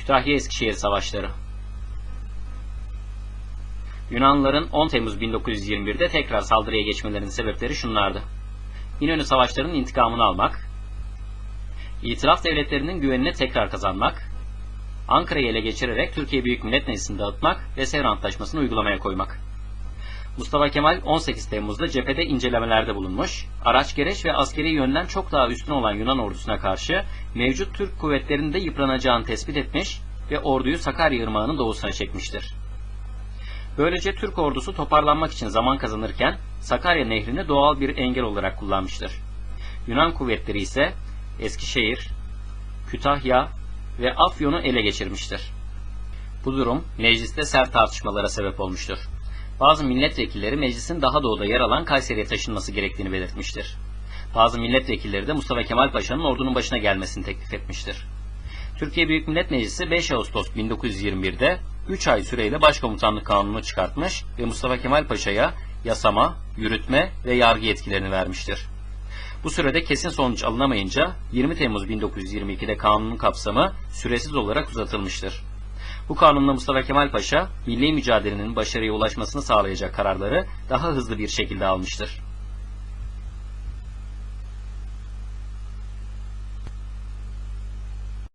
Kütahya-Eskişehir Savaşları Yunanlıların 10 Temmuz 1921'de tekrar saldırıya geçmelerinin sebepleri şunlardı. İnönü Savaşları'nın intikamını almak, İtilaf devletlerinin güvenini tekrar kazanmak, Ankara'yı ele geçirerek Türkiye Büyük Millet Meclisi'ni dağıtmak ve Sevr Antlaşması'nı uygulamaya koymak. Mustafa Kemal 18 Temmuz'da cephede incelemelerde bulunmuş, araç gereç ve askeri yönden çok daha üstün olan Yunan ordusuna karşı mevcut Türk kuvvetlerinde yıpranacağını tespit etmiş ve orduyu Sakarya Irmağı'nın doğusuna çekmiştir. Böylece Türk ordusu toparlanmak için zaman kazanırken Sakarya Nehri'ni doğal bir engel olarak kullanmıştır. Yunan kuvvetleri ise Eskişehir, Kütahya ve Afyon'u ele geçirmiştir. Bu durum mecliste sert tartışmalara sebep olmuştur. Bazı milletvekilleri meclisin daha doğuda yer alan Kayseri'ye taşınması gerektiğini belirtmiştir. Bazı milletvekilleri de Mustafa Kemal Paşa'nın ordunun başına gelmesini teklif etmiştir. Türkiye Büyük Millet Meclisi 5 Ağustos 1921'de 3 ay süreyle Başkomutanlık Kanunu çıkartmış ve Mustafa Kemal Paşa'ya yasama, yürütme ve yargı yetkilerini vermiştir. Bu sürede kesin sonuç alınamayınca 20 Temmuz 1922'de kanunun kapsamı süresiz olarak uzatılmıştır. Bu kanunla Mustafa Kemal Paşa, milli mücadelenin başarıya ulaşmasını sağlayacak kararları daha hızlı bir şekilde almıştır.